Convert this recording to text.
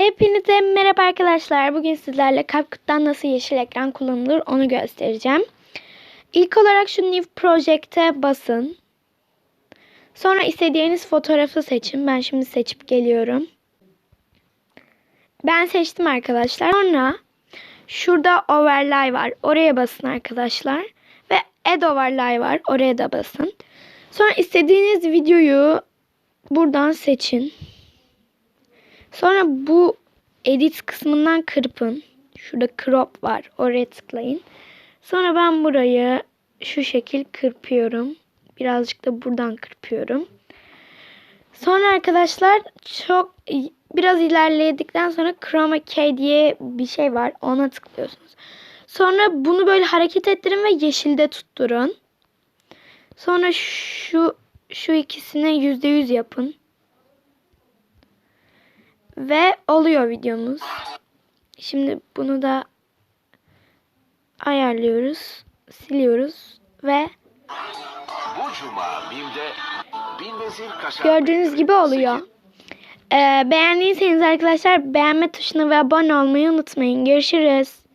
Hepinize merhaba arkadaşlar. Bugün sizlerle CapCut'tan nasıl yeşil ekran kullanılır onu göstereceğim. İlk olarak şu New Project'e basın. Sonra istediğiniz fotoğrafı seçin. Ben şimdi seçip geliyorum. Ben seçtim arkadaşlar. Sonra şurada overlay var. Oraya basın arkadaşlar. Ve add overlay var. Oraya da basın. Sonra istediğiniz videoyu buradan seçin. Sonra bu edit kısmından kırpın. Şurada crop var. Oraya tıklayın. Sonra ben burayı şu şekil kırpıyorum. Birazcık da buradan kırpıyorum. Sonra arkadaşlar çok biraz ilerledikten sonra chroma key diye bir şey var. Ona tıklıyorsunuz. Sonra bunu böyle hareket ettirin ve yeşilde tutturun. Sonra şu şu ikisine yüzde yüz yapın. Ve oluyor videomuz. Şimdi bunu da ayarlıyoruz. Siliyoruz ve Bu cuma BİM'de bin vezir kaşar gördüğünüz gibi oluyor. Ee, beğendiyseniz arkadaşlar beğenme tuşuna ve abone olmayı unutmayın. Görüşürüz.